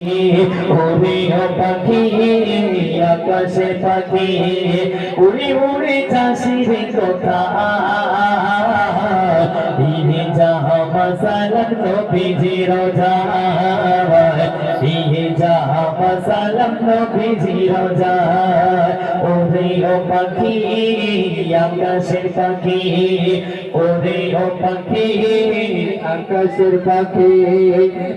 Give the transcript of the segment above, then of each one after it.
ওরে ও পাখি আকাশে পাখি উড়ি উড়ি চাষির কথা। ইহে যাহা মসালাম নবীজি রোজা ইহে যাহা মসালাম নবীজি রোজা ওরে ও পাখি, আকাশের পাখি, ওরে ও পাখি, আকাশের পাখি,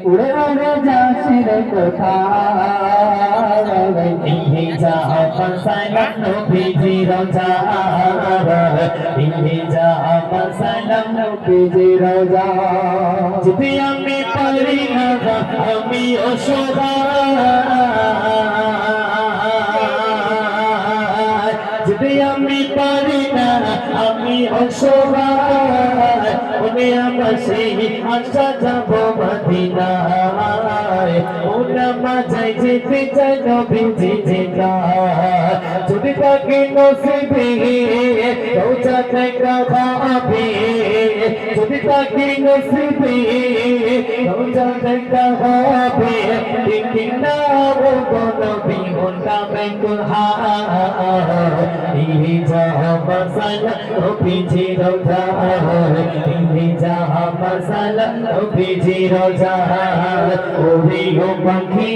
উড়ে উড়ে যাসি রে কোথায়? ইহে যাহা মসালাম নবীজি রোজা ইহে যাহা মসালাম নবীজি রোজা যদি আমি পারি না আমি অসহায় যদি আমি পারি না আমি অসহায় ওনে আমার সেই আশা যাব মদিনায় ওনা মাঝাই যেতে চাই নবীজি জিন্দা তাকে নসিবে রোজা দেখা ভাবে যদি তাকে নসিবে রোজা দেখা হবে ঠিক না ও নবী মোটা বেকুল হা ইহি যাহা মসালা ও পিছি রোজা ইহি যাহা মসালা ও পিছি রোজা ওরে ও পাখি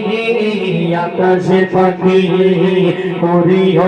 আকাশের পাখি ওরে ও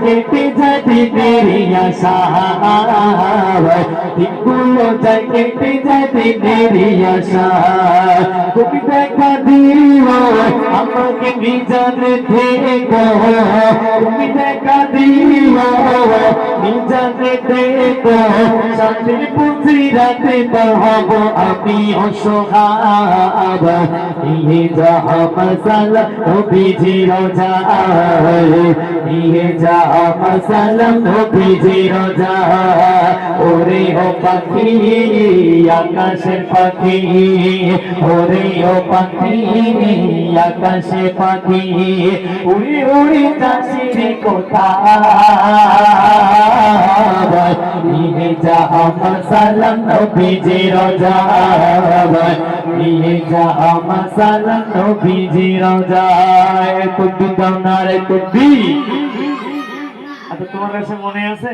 কেটে যায় দিনের আশা দিনগুলো কেটে যায় দিনের আশা তুমি দেখা দিও আমাকে নিজানে থেকে তুমি দেখা দিও শান্তির পুঁজি রাতে পাহব আমি অসহায়। ইহে যাহা মসালা, নবীজি রোজা। ইহে যাহা মসালা, নবীজি রোজা। ওরে ও পাখি আকাশের পাখি। ওরে ও পাখি, আকাশে পাখি। উড়ি উড়ি যাসি কোথায় নিয়ে যাহা মসালা নবীজি রোজা নিয়ে যাহা মসালা নবীজি রোজা কুদ্দি দাও না রে কুদ্দি। আচ্ছা তোমার কাছে মনে আছে?